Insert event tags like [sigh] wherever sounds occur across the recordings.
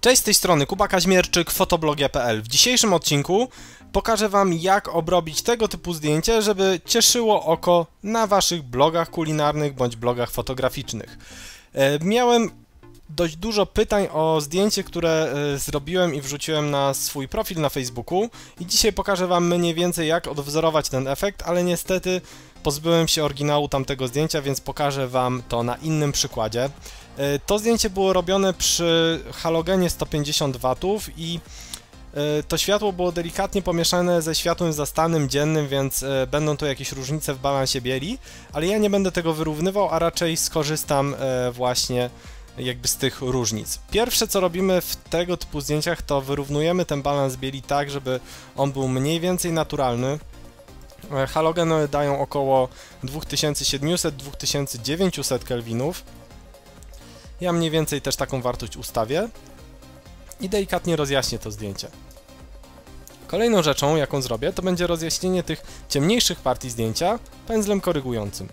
Cześć z tej strony Kuba Kaźmierczyk, fotoblogia.pl. W dzisiejszym odcinku pokażę Wam jak obrobić tego typu zdjęcie, żeby cieszyło oko na Waszych blogach kulinarnych bądź blogach fotograficznych. E, miałem dość dużo pytań o zdjęcie, które e, zrobiłem i wrzuciłem na swój profil na Facebooku i dzisiaj pokażę Wam mniej więcej jak odwzorować ten efekt, ale niestety pozbyłem się oryginału tamtego zdjęcia, więc pokażę Wam to na innym przykładzie. E, to zdjęcie było robione przy halogenie 150 W i e, to światło było delikatnie pomieszane ze światłem zastanym dziennym, więc będą tu jakieś różnice w balansie bieli, ale ja nie będę tego wyrównywał, a raczej skorzystam właśnie jakby z tych różnic. Pierwsze co robimy w tego typu zdjęciach to wyrównujemy ten balans bieli tak, żeby on był mniej więcej naturalny. Halogeny dają około 2700-2900 kelwinów ja mniej więcej też taką wartość ustawię i delikatnie rozjaśnię to zdjęcie. Kolejną rzeczą, jaką zrobię, to będzie rozjaśnienie tych ciemniejszych partii zdjęcia pędzlem korygującym.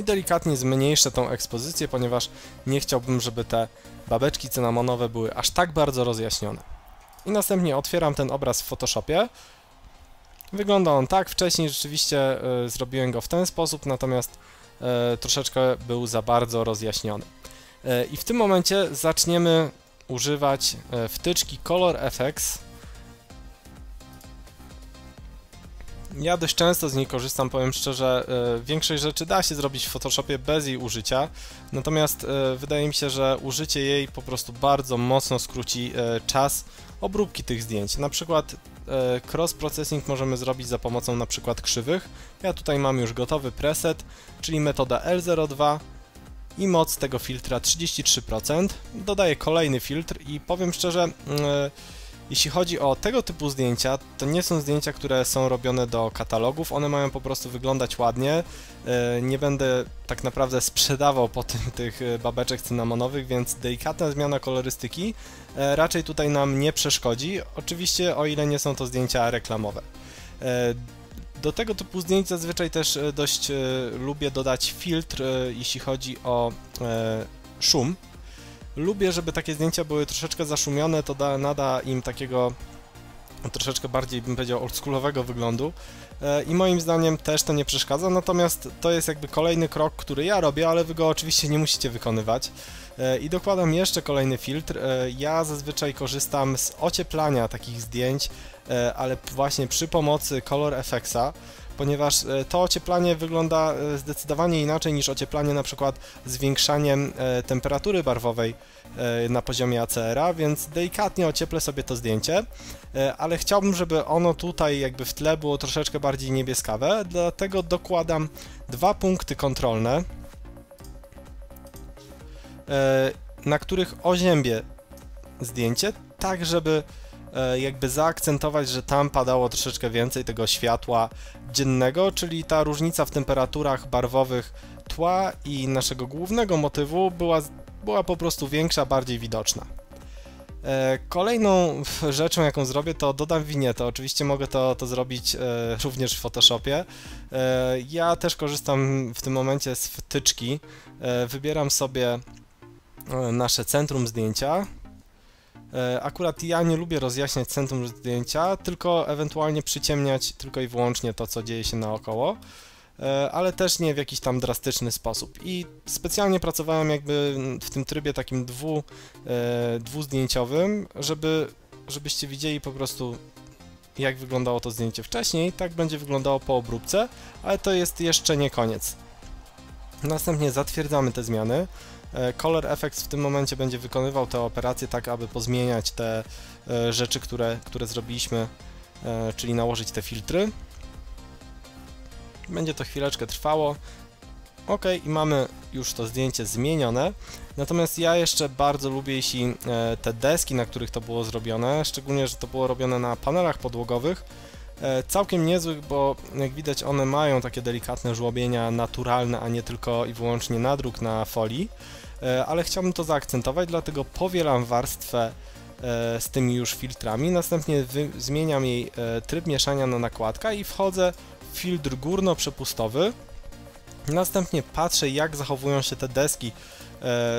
I delikatnie zmniejszę tą ekspozycję, ponieważ nie chciałbym, żeby te babeczki cynamonowe były aż tak bardzo rozjaśnione. I następnie otwieram ten obraz w Photoshopie. Wygląda on tak, wcześniej rzeczywiście y, zrobiłem go w ten sposób, natomiast E, troszeczkę był za bardzo rozjaśniony. E, I w tym momencie zaczniemy używać wtyczki Color Effects. Ja dość często z niej korzystam, powiem szczerze, większość rzeczy da się zrobić w Photoshopie bez jej użycia, natomiast wydaje mi się, że użycie jej po prostu bardzo mocno skróci czas obróbki tych zdjęć. Na przykład E, cross-processing możemy zrobić za pomocą na przykład krzywych. Ja tutaj mam już gotowy preset, czyli metoda L02 i moc tego filtra 33%. Dodaję kolejny filtr i powiem szczerze, e, jeśli chodzi o tego typu zdjęcia, to nie są zdjęcia, które są robione do katalogów, one mają po prostu wyglądać ładnie. E, nie będę tak naprawdę sprzedawał po tym [laughs] tych e, babeczek cynamonowych, więc delikatna zmiana kolorystyki e, raczej tutaj nam nie przeszkodzi, oczywiście o ile nie są to zdjęcia reklamowe. Do tego typu zdjęć zazwyczaj też dość lubię dodać filtr, jeśli chodzi o szum, Lubię, żeby takie zdjęcia były troszeczkę zaszumione, to da, nada im takiego troszeczkę bardziej, bym powiedział, oldschoolowego wyglądu e, i moim zdaniem też to nie przeszkadza, natomiast to jest jakby kolejny krok, który ja robię, ale wy go oczywiście nie musicie wykonywać. E, I dokładam jeszcze kolejny filtr. E, ja zazwyczaj korzystam z ocieplania takich zdjęć, ale właśnie przy pomocy Color Effectsa, ponieważ e, to ocieplanie wygląda e, zdecydowanie inaczej niż ocieplanie na przykład zwiększaniem e, temperatury barwowej na poziomie ACR-a, więc delikatnie ocieplę sobie to zdjęcie, ale chciałbym, żeby ono tutaj jakby w tle było troszeczkę bardziej niebieskawe, dlatego dokładam dwa punkty kontrolne, na których oziębię zdjęcie, tak żeby E, jakby zaakcentować, że tam padało troszeczkę więcej tego światła dziennego, czyli ta różnica w temperaturach barwowych tła i naszego głównego motywu była, była po prostu większa, bardziej widoczna. E, kolejną rzeczą, jaką zrobię, to dodam winietę. Oczywiście mogę to, to zrobić e, również w Photoshopie. Ja też korzystam w tym momencie z wtyczki. Wybieram sobie nasze centrum zdjęcia, E, akurat ja nie lubię rozjaśniać centrum zdjęcia, tylko ewentualnie przyciemniać tylko i wyłącznie to, co dzieje się naokoło, e, ale też nie w jakiś tam drastyczny sposób. I specjalnie pracowałem jakby w tym trybie takim dwu, e, dwuzdjęciowym, żeby, żebyście widzieli po prostu jak wyglądało to zdjęcie wcześniej, tak będzie wyglądało po obróbce, ale to jest jeszcze nie koniec. Następnie zatwierdzamy te zmiany. E, Color Effects w tym momencie będzie wykonywał te operacje tak, aby pozmieniać te e, rzeczy, które, które zrobiliśmy, e, czyli nałożyć te filtry. Będzie to chwileczkę trwało. Ok, i mamy już to zdjęcie zmienione. Natomiast ja jeszcze bardzo lubię, jeśli te deski, na których to było zrobione, szczególnie, że to było robione na panelach podłogowych, całkiem niezłych, bo jak widać one mają takie delikatne żłobienia naturalne, a nie tylko i wyłącznie nadruk na folii. E, ale chciałbym to zaakcentować, dlatego powielam warstwę z tymi już filtrami, następnie zmieniam jej tryb mieszania na nakładka i wchodzę w filtr górno-przepustowy, następnie patrzę jak zachowują się te deski E,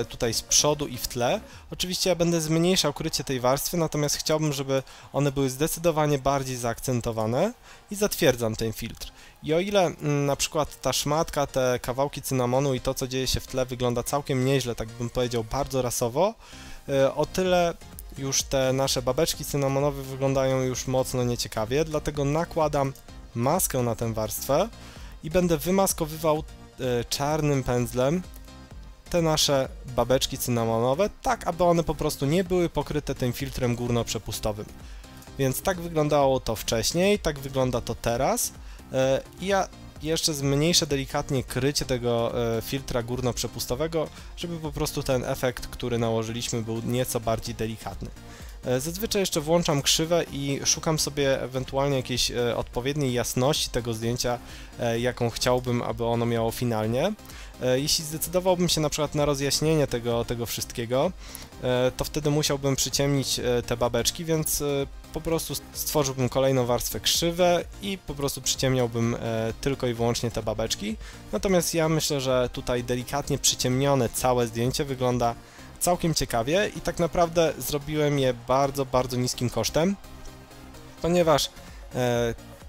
tutaj z przodu i w tle. Oczywiście ja będę zmniejszał krycie tej warstwy, natomiast chciałbym, żeby one były zdecydowanie bardziej zaakcentowane i zatwierdzam ten filtr. I o ile mm, na przykład ta szmatka, te kawałki cynamonu i to, co dzieje się w tle wygląda całkiem nieźle, tak bym powiedział, bardzo rasowo, e, o tyle już te nasze babeczki cynamonowe wyglądają już mocno nieciekawie, dlatego nakładam maskę na tę warstwę i będę wymaskowywał e, czarnym pędzlem te nasze babeczki cynamonowe, tak aby one po prostu nie były pokryte tym filtrem górno-przepustowym. Więc tak wyglądało to wcześniej, tak wygląda to teraz. E, I ja jeszcze zmniejszę delikatnie krycie tego e, filtra górno-przepustowego, żeby po prostu ten efekt, który nałożyliśmy był nieco bardziej delikatny. E, zazwyczaj jeszcze włączam krzywę i szukam sobie ewentualnie jakiejś odpowiedniej jasności tego zdjęcia, jaką chciałbym, aby ono miało finalnie. E, jeśli zdecydowałbym się na przykład na rozjaśnienie tego, tego wszystkiego, e, to wtedy musiałbym przyciemnić e, te babeczki, więc po prostu stworzyłbym kolejną warstwę krzywę i po prostu przyciemniałbym tylko i wyłącznie te babeczki. Natomiast ja myślę, że tutaj delikatnie przyciemnione całe zdjęcie wygląda całkiem ciekawie i tak naprawdę zrobiłem je bardzo, bardzo niskim kosztem, ponieważ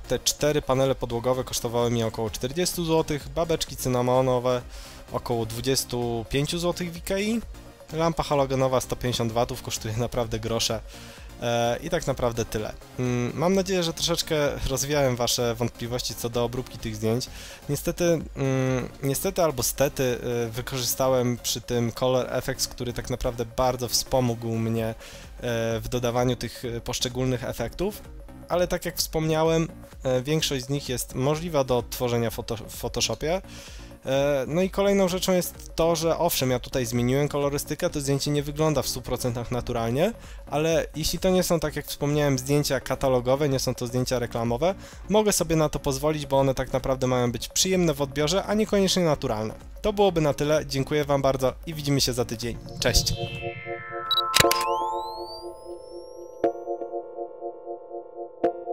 te cztery panele podłogowe kosztowały mi około 40 zł, babeczki cynamonowe około 25 zł w Ikei, lampa halogenowa 150 W kosztuje naprawdę grosze e, i tak naprawdę tyle. Mm, mam nadzieję, że troszeczkę rozwiałem Wasze wątpliwości co do obróbki tych zdjęć. Niestety, mm, niestety albo stety e, wykorzystałem przy tym Color Effects, który tak naprawdę bardzo wspomógł mnie e, w dodawaniu tych poszczególnych efektów ale tak jak wspomniałem, e, większość z nich jest możliwa do odtworzenia w Photoshopie. E, no i kolejną rzeczą jest to, że owszem, ja tutaj zmieniłem kolorystykę, to zdjęcie nie wygląda w 100% naturalnie, ale jeśli to nie są, tak jak wspomniałem, zdjęcia katalogowe, nie są to zdjęcia reklamowe, mogę sobie na to pozwolić, bo one tak naprawdę mają być przyjemne w odbiorze, a niekoniecznie naturalne. To byłoby na tyle, dziękuję Wam bardzo i widzimy się za tydzień. Cześć!